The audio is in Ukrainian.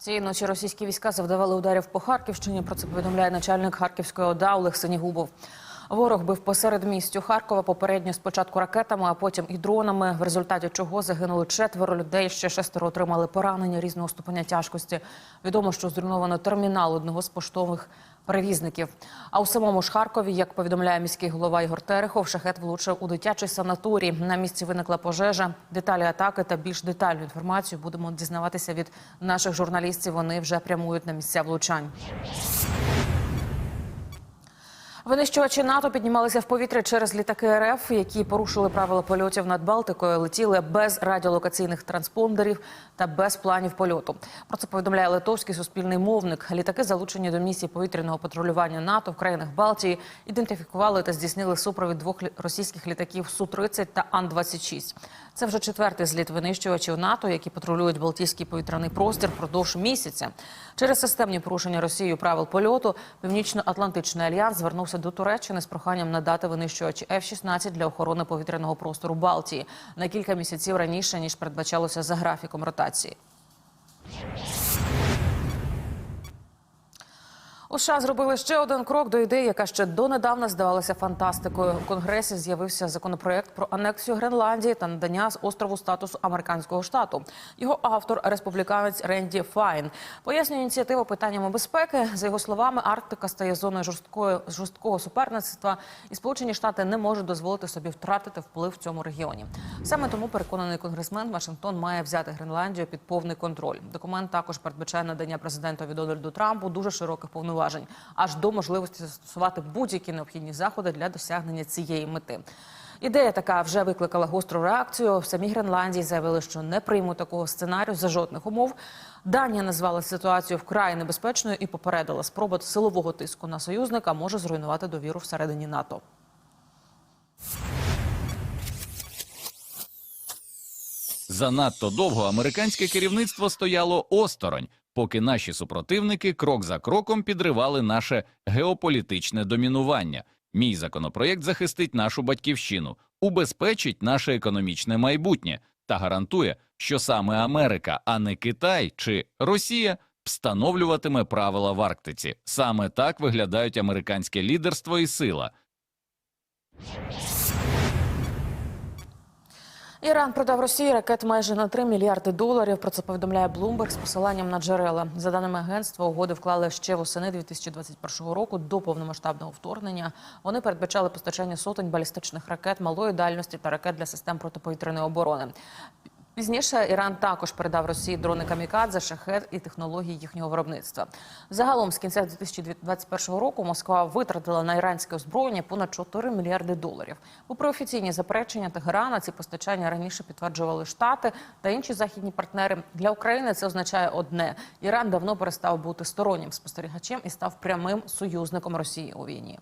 Цієї ночі російські війська завдавали ударів по Харківщині. Про це повідомляє начальник Харківської ОДА Олег Синігубов. Ворог бив посеред містю Харкова попередньо спочатку ракетами, а потім і дронами. В результаті чого загинули четверо людей. Ще шестеро отримали поранення різного ступеня тяжкості. Відомо, що зруйновано термінал одного з поштових перевізників. А у самому ж Харкові, як повідомляє міський голова Ігор Терехов, шахет влучив у дитячий санаторій. На місці виникла пожежа. Деталі атаки та більш детальну інформацію будемо дізнаватися від наших журналістів. Вони вже прямують на місця влучань. Винищувачі НАТО піднімалися в повітря через літаки РФ, які порушили правила польотів над Балтикою, летіли без радіолокаційних транспондерів та без планів польоту. Про це повідомляє литовський суспільний мовник. Літаки, залучені до місії повітряного патрулювання НАТО в країнах Балтії, ідентифікували та здійснили супровід двох російських літаків Су-30 та Ан-26. Це вже четвертий зліт винищувачів НАТО, які патрулюють Балтійський повітряний простір впродовж місяця. Через системні порушення Росією правил польоту Північно-Атлантичний альянс звернувся до Туреччини з проханням надати винищувачі F-16 для охорони повітряного простору Балтії на кілька місяців раніше ніж передбачалося за графіком ротації. У США зробили ще один крок до ідеї, яка ще донедавна здавалася фантастикою. У конгресі з'явився законопроект про анексію Гренландії та надання з острову статусу американського штату. Його автор республіканець Ренді Файн пояснює ініціативу питаннями безпеки. За його словами, Арктика стає зоною жорсткої жорсткого суперництва, і Сполучені Штати не можуть дозволити собі втратити вплив в цьому регіоні. Саме тому переконаний конгресмен Вашингтон має взяти Гренландію під повний контроль. Документ також передбачає надання президентові Дональду Трампу дуже широких повноважень, аж до можливості застосувати будь-які необхідні заходи для досягнення цієї мети. Ідея така вже викликала гостру реакцію. В самій Гренландії заявили, що не приймуть такого сценарію за жодних умов. Данія назвала ситуацію вкрай небезпечною і попередила, спроба силового тиску на союзника може зруйнувати довіру всередині НАТО. Занадто довго американське керівництво стояло осторонь, поки наші супротивники крок за кроком підривали наше геополітичне домінування. Мій законопроєкт захистить нашу батьківщину, убезпечить наше економічне майбутнє та гарантує, що саме Америка, а не Китай чи Росія встановлюватиме правила в Арктиці. Саме так виглядають американське лідерство і сила. Іран продав Росії ракет майже на 3 мільярди доларів. Про це повідомляє Блумберг з посиланням на джерела. За даними агентства, угоди вклали ще восени 2021 року до повномасштабного вторгнення. Вони передбачали постачання сотень балістичних ракет малої дальності та ракет для систем протиповітряної оборони. Пізніше Іран також передав Росії дрони камікадзе, шахет і технології їхнього виробництва. Загалом з кінця 2021 року Москва витратила на іранське озброєння понад 4 мільярди доларів. Попри офіційні заперечення Тегерана, ці постачання раніше підтверджували Штати та інші західні партнери. Для України це означає одне: Іран давно перестав бути стороннім спостерігачем і став прямим союзником Росії у війні.